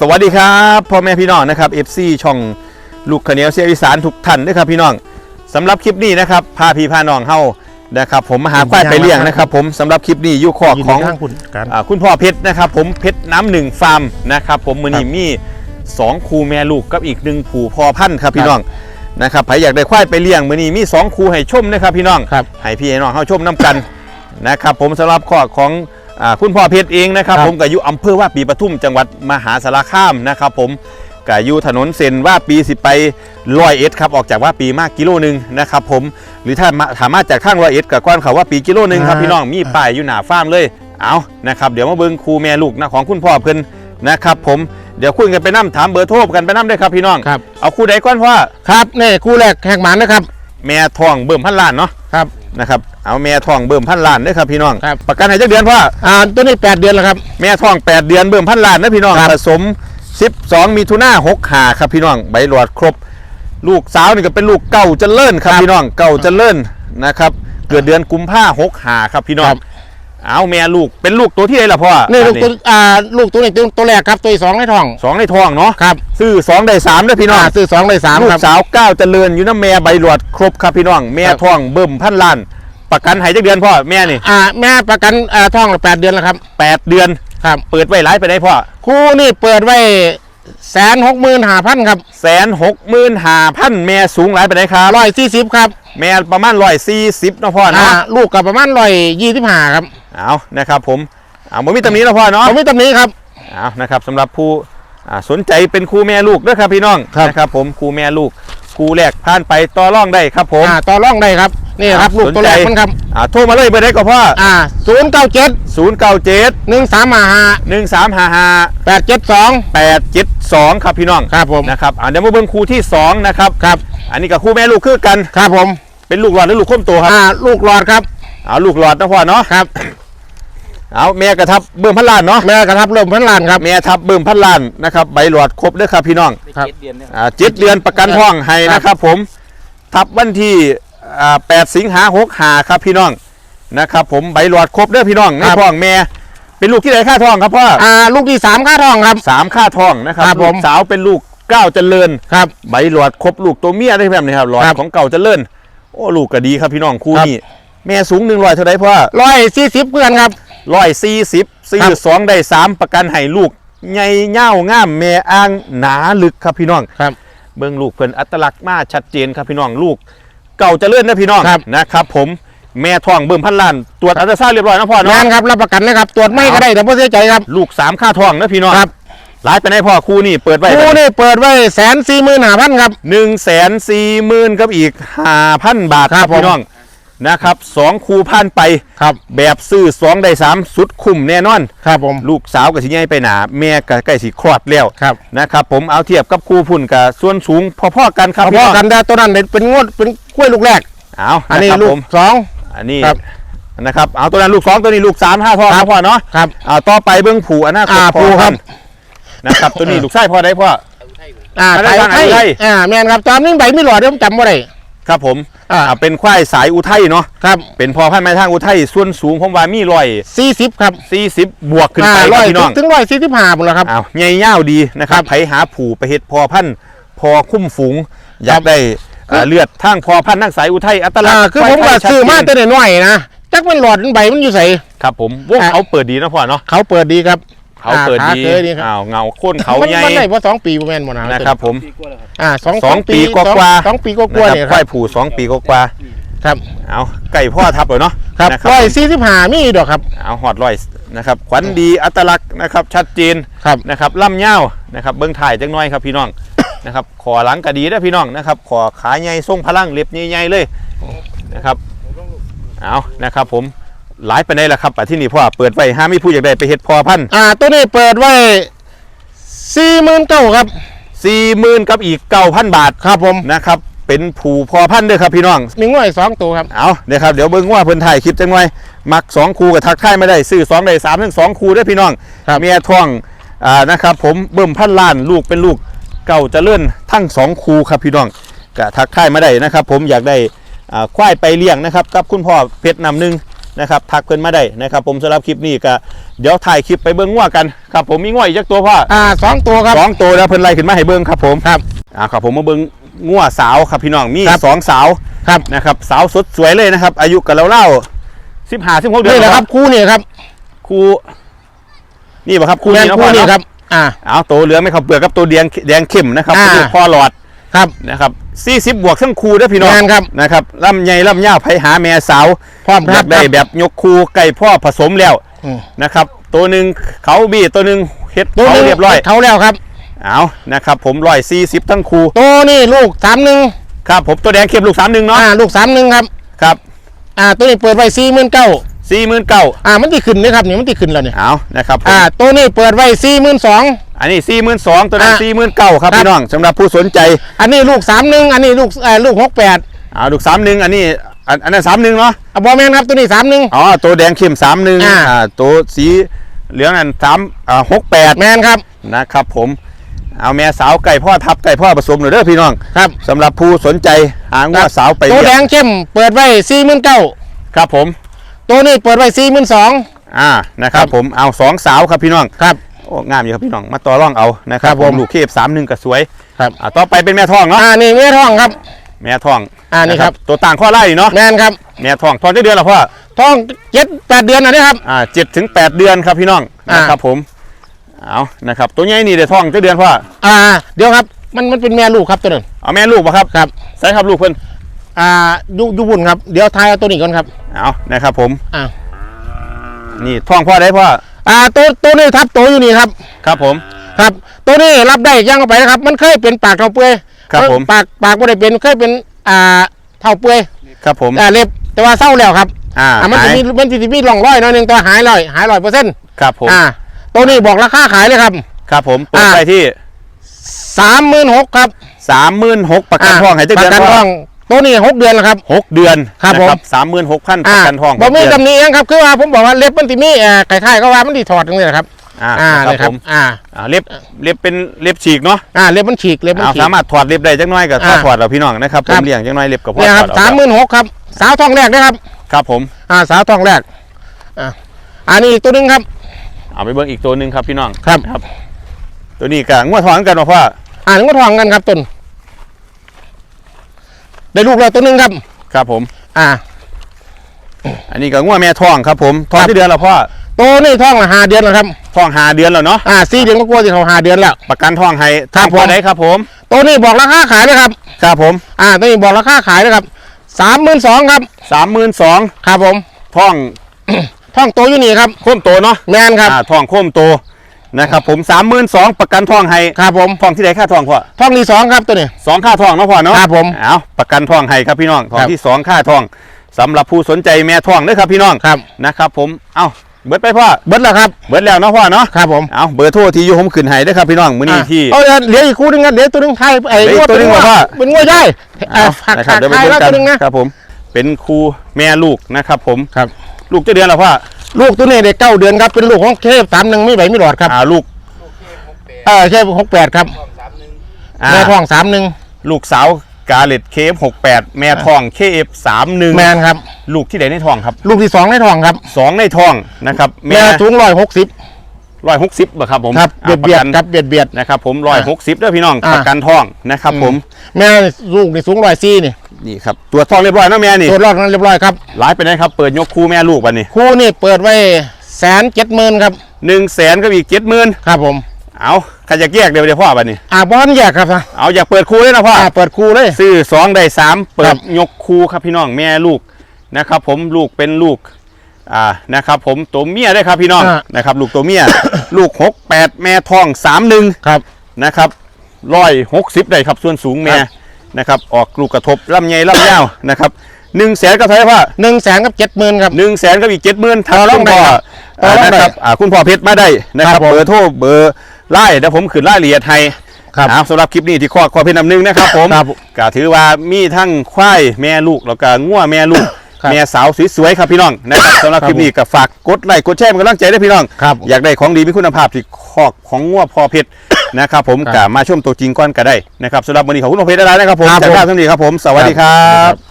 สวัสดีครับพ่อแม่พี่น้องนะครับ FC ช่องลูกขาวเหนียวเสียงอีสานทุกท่านด้วยครับพี่น้องสำหรับคลิปนี้นะครับพาพี่พาน้องเฮานะครับผมมาหาควายไปเลี้ยงนะครับผมสำหรับคลิปนี้อยู่ขอกยินขดีองข้างคุณกันอ่าคุณพ่อเพชรนะครับผมเพชรน้ำหนึ่งฟาร์มนะครับผมมือนี้มีสองคูแม่ลูกกับอีกหนึ่งผูพอพันธุ์ครับพี่น้องนะครับใครอยากได้ควายไปเลี้ยงมือนี้มีสองคูให้ชมนะครับพี่น้องครับให้พี่ให้น้องเข้าชมน้ำกันนะครับผมสำหรับข้อของ อาคุณพ่อเพชรเองนะครับ ครับ ผมก็อยู่อำเภอว่าปีปทุมจังหวัดมหาสารคามนะครับ ผมก็อยู่ถนนเส้นว่าปีสิไปร้อยเอ็ดครับออกจากว่าปีมากกิโลหนึ่งนะครับ ผมหรือถ้ามาถามมาจากทางร้อยเอ็ดกับก้อนเขาว่าปีกิโลหนึ่งครับอ่าพี่น้องมีป้ายอยู่หน้าฟาร์มเลยเอานะครับเดี๋ยวมาเบิ้งครูแม่ลูกนะของคุณพ่อเพิ่นนะครับ ผมเดี๋ยวคุยกันไปน้ำถามเบอร์โทรกันไปน้ำด้วยครับพี่น้องครับ เอาคู่ใดก้อนพ่อครับนี่คู่แรกแหกหมันนะครับ แม่ทองเบิ่มพันล้านเนาะ ครับ นะครับ เอาแม่ทองเบิ่มพันล้านเด้อครับพี่น้องครับ ประกันให้จักเดือนพ่ออ่าตัวนี้ 8 เดือนแล้วครับ แม่ท้อง 8 เดือนเบิ่มพันล้านนะพี่น้องครับผสม 12 มีทุน่า6หาครับพี่น้องใบหลอดครบ ลูกสาวนี่ก็เป็นลูกเก่าเจริญครับพี่น้องเก่าเจริญนะครับเกิดเดือนกุมภาหกหาครับพี่น้องเอาแม่ลูกเป็นลูกตัวที่ไหนล่ะพ่อนี่ลูกอัตัวอ่าลูกตัวนี้ตัวตัวแรกครับตัวที่สองในท้องสองในท้องเนาะครับซื้อ2ได้3เด้อพี่น้องอ่าซื้อสองได้สามลูคกรับสาวเก้าเจริญอยู่น้ำแม่ใบหลอดครบครับพี่น้องแม่ครับท้องเบิ่มพันล้าน ประกันให้จักเดือนพ่อแม่นี่อ่าแม่ประกันอ่าท้องละแปดเดือนแล้วครับแปดเดือนครับ เปิดไว้หลายไปได้พ่อคู่นี่เปิดไว้แสนหกหมื่นห้าพันครับแสนหกหมื่นห้าพันแม่สูงหลายไปได้ครับร้อยสี่สิบครับ แม่ประมาณร้อยสี่สิบนาะพ่ออ่าเนาะลูกกับประมาณร้อยยี่สิบห้าครับเอานะครับผมเอาบ่มีตำหนี้นาะพ่อเนาะ ผมไม่ตำหนี้ครับ เอานะครับสำหรับผู้อ่าสนใจเป็นครูแม่ลูกด้วยครับพี่น้องครับ นะครับผมครูแม่ลูก ครูแรกผ่านไปต่อร่องได้ครับผมอ่าต่อร่องได้ครับนี่ครับลูกตัวแรกมันครับอ่าโทรมาเลยเบอร์ได้ก็พ่ออ่าศูนย์เก้าเจ็ดศูนย์เก้าเจ็ดหนึ่งสามห้าห้าหนึ่งสามห้าห้าแปดเจ็ดสองแปดเจ็ดสองครับพี่น้องครับผมนะครับอ่าเดี๋ยวมาเบิ่งครูที่สองนะครับครับอันนี้กับครูแม่ลูกคือกันครับผมเป็นลูกหลอดหรือลูกข้มโตครับอ่าลูกหลอดครับเอาลูกหลอดนะพ่อเนาะครับ เอาแม่กระทับเบิ่มพันล้านเนาะแม่กระทับเริ่มพันล้านครับ แม่ทับเบิ่มพันล้านนะครับใบหลอดครบเด้อครับพี่น้องครับอ่าเจ็ดเดือนประกันท้องให้นะครับ ผมทับวันที่อ่าแปดสิงหาหกหาครับพี่น้องนะครับ ผมใบหลอดครบเด้อพี่น้องในครับท้องแม่เป็นลูกที่ไหนค่าท้องครับพ่ออ่าลูกที่สามค่าทองครับสามค่าท้องนะครับครับลูผกมสาวเป็นลูกเก้าเจริญครับใบหลอดครบลูกตัวเมียได้แบบนี้ครับหลอดครับของเก่าเจริญโอ้ลูกก็ดีครับพี่น้องคู่ครับนี้แม่สูงหนึ่งร้อยเท่าไรพ่อร้อยสี่สิบเพื่อนครับ ร้อยสี่สิบสี่ครับสองได้สามประกันให้ลูกใหญ่เง่างามแม่อ้างหนาลึกครับพี่น้องครับ เบื้องลูกเพิ่นอัตลักษณ์มาชัดเจนครับพี่น้องลูก เก่าเจะเลื่อนนะพี่น้องครับนะครับ ผมแม่ท้องเบิ่มพันล้านตรวจอัลตราซาวด์เรียบร้อยนะพ่องาเนาะนครับรับประกันนะครับตรวจไม่ก็ได้แต่ไม่เสียใจครับลูกสามค่าท้องนะพี่น้องครับหลายไปไหนพ่อคู่นี่เปิดไว้คู่นี่เปิดไว้แสนสี่หมื่นห้าพันครับหนึ่งแสนสี่หมื่นกับอีกห้าพันบาทคครัรับบผมพี่น้อง นะครับสองคู่พันไปครับแบบซื้อสองได้สามสุดคุ้มแน่นอน ครับผมลูกสาวกับสิใหญ่ไปหนาแม่ก็ใกล้สิคลอดแล้วครับนะครับผมเอาเทียบกับคู่พุ่นกับส่วนสูงพอๆกันครับพพี่อน้องๆกันแต่ตัวนั้นเป็นงวดเป็นกล้วยลูกแรกเอาอันนี้ะครับลูผกมสองอันนี้ครับนะครับเอาตัวนั้นลูกสองตัวนี้ลูกสามห้าพ่อคครัรับบพ่อเนาะครับเอาต่อไปเบื้องผูอนาคตอ่าพ่อผูครับนะครับตัวนี้ลูกไส้พ่อได้พ่ออ่าอันนั้ไทนยทางไทยไทยอ่าแม่นครับจอมนิ่งใบไม่หลอดเดี๋ยวผมจำไม่ได้ ครับผมอ่าอ่าเป็นควายสายอุทัยเนาะครับเป็นพ่อพันธุ์ไม้ทางอุทัยส่วนสูงผมว่ามีร้อยสี่สิบครับสี่สิบบวกขึ้นอ่าไปคร้รัอบยพี่น้องถึงร้อยสี่สิบห้าหมดแล้วครับอ้าวใหญ่ยาวดีนะครับไผหาผูไปเฮ็ดพอพันธุ์พอคุ้มฝูงอยากได้อ่าเลือดทางพอพันธุ์ทางสายอุทัยอัตลักอ่าษณ์คือผมควก็ยไทยชัดซื้อมาเจแต่น้อยๆนะจักมันหลอดมันใบมันอยู่ใส่ครับผมวงอ่าเขาเปิดดีนะพ่อเนาะเขาเปิดดีครับ เขาเปิดอ่ดีขาเคยดีครับอ้าวเงาโค่นเขามันใหญ่มันได้เพราะสองปีประมาณหมดนะนะครับ ผมอ่าสองสองปีกว่าๆสองปีกนะว่าครับๆเนี่ยคครัวาบยผูสองปีกว่าครับๆเอาไก่พ่อทับเลยเนาะครับนะร้อยสี่สิบห้ามีดอกครับเอาหอดร้อยนะครับขวัญดีอัตลักษณ์นะครับ ชัดเจนครับนะครับล่ำเง่าวนะครับ เบื้องถ่ายจังน้อยครับพี่น้องนะครับขอหลังก็ดีนะพี่น้องนะครับขอขาใหญ่ทรงพลังเล็บใหญ่ๆเลยนะครับเอานะครับผม หลายไปไหนล่ะครับอะที่นี่พ่อเปิดไว้ห้ามมีผู้อยากได้ไปเฮ็ดพอพันอ่าตัวนี้เปิดไว้สี่หมื่นเก้าครับ สี่หมื่นกับอีกเก้าพันบาทครับผมนะครับ เป็นผูพอพันธุ์เด้อครับพี่น้อง มีง่วยสองตัวครับ เอาเดี๋ยวครับเดี๋ยวเบิ้งว่าเพิ่นถ่ายคลิปจังไว้มักสองคูกับทักทายไม่ได้ซื้อสองได้สามทั้งสองคูเด้อพี่น้องครับเมียท่องอ่านะครับผมเบิ่มพันล้านลูกเป็นลูกเก่าเจะเลื่อนทั้งสองคูครับพี่น้องก็ทักทายมาได้นะครับ ผมอยากได้อ่าควายไปเลี้ยงนะครับกับคุณพ่อเพชรนำหนึ่ง นะครับทักเพิ่นมาได้นะครับผมสำหรับคลิปนี้ก็เดี๋ยวถ่ายคลิปไปเบิ่งงัวกันครับผมมีงัวอีกจักตัวพ่ออ่าสองตัวครับสองตัวแล้วเพิ่นไล่ขึ้นมาให้เบิ่งครับผมครับอ่าครับผมมาเบิ่งงัวสาวครับพี่น้องมีครับสองสาวครับนะครับสาวสดสวยเลยนะครับ อายุกับเราเล่าสิบห้าสิบหกเดือนนี่แหละครับคู่นี่ครับครูนี่ป่ะครับครูแมนเนาะคู่พ่อนี่เนาะครับอ่าเอาตัวเหลืองไม่ขับเปลือกกับตัวแดงแดงเข้มนะครับอ่าลูกพ่อหลอด ครับนะครับสี่สิบบวกทั้งครูเด้อพี่น้องแม่นครับนะครับลำใหญ่ลำยาวไปหาแม่สาวพร้อมอครัยาบกได้แบบยกคูไก่พ่อผสมแล้วอืมนะครับ ตัวหนึ่งเขาบีตัวหนึ่งเฮ็ดตัวเขานี้เรียบร้อยเขาแล้วครับ เอานะครับ ผมร้อยสี่สิบทั้งคูตัวนี่ลูกสามหนึ่งครับผมตัวแดงเข้มลูกสามหนึ่งเนาะอ่าลูกสามหนึ่งครับ ครับ อ่าตัวนี้เปิดไว้สี่หมื่นเก้า สี่หมื่นเก้าอ่ามันที่ขึ้นนี่ครับนี่มันที่ขึ้นแล้วเนี่ยเอานะครับผมอ่าตัวนี้เปิดไว้สี่หมื่นสองอันนี้สี่หมื่นสองตัวนั้นอะสี่หมื่นเก้าครับครับพี่น้องสำหรับผู้สนใจ อันนี้ลูกสามหนึ่งอันนี้ลูกเอ่อลูกหกแปดเอาลูกสามหนึ่งอันนี้อันอันนั้นสามหนึ่งเนาะอะบอแมนครับตัวนี้สามหนึ่งอ๋อตัวแดงเข้มสามหนึ่งอ่าอ่าตัวสีเหลืองอันสามอ่าหกแปดแมนครับนะครับผมเอาแม่สาวไก่พ่อทับไก่พ่อผสมหน่อยเด้อพี่น้องครับสำหรับผู้สนใจหางว่าสาวไปตัวเลี้แดยงงเข้มเปิดไว้สี่หมื่นเก้าครับผม ตัวนี้เปิดไว้สี่หมื่นสอง อ่านะครับผมเอาสองสาวครับพี่น้องครับโอ้งามอยู่ครับพี่น้องมาต่อร่องเอานะครับครับผผมมลูกเคฟสามหนึ่งก็สวยครับอ่าต่อไปเป็นแม่ทองเนาะอ่านี่แม่ท้องครับ แม่ทองอ่านี่ครับตัวต่างข้อไล่เนาะแมนครับแม่ทองทองได้เดือนละพ่อท้องเจ็ดแปดเดือนนะนี่ครับอ่าเจ็ดถึงแปดเดือนครับพี่น้องอ่านนะครับผมเอานะครับตัวใหญ่นี่เดี๋ยวทองได้เดือนพ่ออ่าเดี๋ยวครับมันมันเป็นแม่ลูกครับตัวนั้นเอาแม่ลูกป่ะครับครับใช่ครับลูกเพิ่น อ่าดูดูบุญครับ เดี๋ยวทายเอาตัวนี้ก่อนครับ เอานะครับผม อ่านี่ทองพ่อได้พ่อ อ่าตัวตัวนี้ทับตัวอยู่นี่ครับ ครับผม ครับ ตัวนี้รับได้ย่างเข้าไปนะครับ มันเคยเป็นปากเท่าเปื่อยครับผม ปากปากไม่ได้เป็นเคยเป็นอ่าเท่าเปื่อยครับผม อ่าเล็บแต่ว่าเศร้าแล้วครับอ่าอ่ามันจะหายมีมันจะมีร่องรอยหน่อยหนึงแต่หายร้อยหายร้อยเปอร์เซ็นต์ครับผมอ่าตัวนี้บอกราคาขายเลยครับ ครับผมเปิดอ่าไปที่สามหมื่นหกครับสามหมื่นหกประกันทองให้เจ้าปเดือระนกันพ่ทออง ตัวนี้หกเดือนแล้วครับ หกเดือนครับนะผม สามหมื่นหกพันปอ่าระกันทองบอกไม่หกเดือนตำหนิยังครับคือว่าผมบอกว่าเล็บมันติมีเอ่อคล้ายๆก็ว่ามันติถอดตรงนี้แหละครับอ่าอ่านะเลยคครัรับบผมอ่าอ่าเล็บเล็บเป็นเล็บฉีกเนาะอ่าเล็บมันฉีกเล็บมันเอาฉีก สามารถถอดเล็บได้จักหน้อยกับข้ออ่าถอดเราพี่น้องนะครับผครัมบ เลี้ยงจักหน้อยเล็บกับพ่อเนี่ยถคอรัดบเอาสามหมื่นหกครับ สาวทองแรกนะครับ ครับผม อ่าสาวทองแรกอ่าอันนี้อีกตัวหนึงครับ เอาไปเบิ่งอีกตัวหนึ่งครับพี่น้องครับครับตัวนี้กับงวดทองกันมาพ่ออ่านก็ทองกันครับต้น ได้ลูกแล้วตัวหนึงครับ ครับผม อ่า อันนี้กับงวดแม่ทองครับผมทองครับ ที่เดือนละพ่อตัวนี้ทองละห้าเดือนแล้วครับทองหาเดือนแล้วเนาะอ่าสี่เดือนก็กลัวที่เขาห้าเดือนแล้ว ประกันทองให้ครับทองพอผม ได้ครับผมตัวนี้บอกราคาขายเลยครับ ครับผมอ่าตัวนี้บอกราคาขายเลยครับสามหมื่นสองครับ สามหมื่นสองครับผมทองทองโตอยู่นี่ครับ โค้มโตเนาะแมนครับอ่าทองโค้มโต นะครับผมสามหมื่นสองประกันทองให้ครับผมทองที่ไหนค่าทองพ่อทองที่สองครับตัวนี้สองค่าทองเนาะพ่อเนาะครับผมเอาประกันทองให้ครับพี่น้องทองครับที่สองค่าทองสำหรับผู้สนใจแม่ทองเด้อครับพี่น้องครับนะครับผมเอ้าเบิดไปพ่อเบิดแล้วครับเบิดแล้วเนาะพ่อเนาะครับผมเอาเบอร์โทรที่อยู่ผมขึ้นให้เด้อครับพี่น้องมื้อนี้ที่เอาเดี๋ยวเหลืออีกคู่หนึงกันเหลือตัวหนึงไทยไอ้เหลืออีกตัวหนึ่งเป็เหรอพ่อเป็นงัวใหญ่อ่าเอาผักนะครับผักเดี๋ยวไปไทยเบิ่งแล้วกัตัวนหนึงนะครับผมเป็นครูแม่ลูกนะครับผมครับ ลูกจะเดือนแล้วพ่อ ลูกตัวนี้เด็กเก้าเดือนครับเป็นลูกของเคฟสามหนึ่งไม่ไหวไม่หลอดครับอ่าลูกเออเคฟหกแปดครับอ่าแม่ท้องสามหนึ่งลูกสาวกาเลตเคฟหกแปดแม่ทองเคฟสามหนึ่งแมนครับ ลูกที่ไหนในทองครับ ลูกที่สองในท้องครับสองในทองนะครับแม่สูงร้อยหกสิบร้อยหกสิบบ่ครับผมครับเบียดเบียดอ่าครับเบียดเบียดนะครับผมร้อยหกสิบเด้อพี่น้องอ่าประกันทองนะครับผมแม่ลูกนี่สูงร้อยสี่นี่ นี่ครับตัวจทองเรียบร้อยเนาะแม่นี่ตัวรอดนั้นเรียบร้อยครับหลายไปไหนครับ เปิดยกคู่แม่ลูกวันนี้คู่นี่เปิดไว้แสนเจ็ดหมื่นครับหนึ่งแสนก็อีกเจ็ดหมื่นครับผมเอาใครจะแยกเดี๋ยวเดี๋ยวพ่อวันนี้อ่าบอลแยกครับนะเอาอยากเปิดคู่เลยนะพ่ออ่าเปิดคู่เลยซื้อสองได้สามเปิครัดบยกคู่ครับพี่น้องแม่ลูกนะครับผมลูกเป็นลูกอ่านะครับผมตัวเมียได้วยครับพี่น้องอ่านะครับลูกตัวเมียลูกหกแปดแม่ทองสามหนึ่งครับนะครับร้อยหกสิบได้ครับส่วนสูงแม่ครับ นะครับออกลูกกระทบลำใหญ่ลำยาวนะครับหนึ่งแสนก็เท่าไหร่พ่อหนึ่งแสนกับเจ็ดหมื่นครับหนึ่งแสนก็อีกเจ็ดหมื่นต่อรองคุณพ่อได้ครับต่อรองได้นะครับอ่าคุณพ่อเพชรมาได้นะครับครับผม เบอร์โทรเบอร์ไล่เดี๋ยวผมขึ้นรายละเอียดให้ครับอ่าสำหรับคลิปนี้ที่ข้อข้อเพชรนำหนึ่งนะครับผม ครับ ก็ถือว่ามีทั้งควายแม่ลูกแล้วก็งัวแม่ลูก ครับแม่สาวสวยๆครับพี่น้องนะครับสำหรับครับคลิปนี้ก็ฝากกดไลค์กดแชร์เป็นกำลังใจด้วยพี่น้อง ครับ อยากได้ของดีมีคุณภาพที่คอกของงัวพอเพชรนะครับผมครับก็มาชมตัวจริงก่อนก็ได้นะครับสำหรับวันนี้ขอบคุณพ่อเพชรได้แล้วนะครับผมครับจากผม ภาพทั้งนี้ครับผมสวัสดีครับ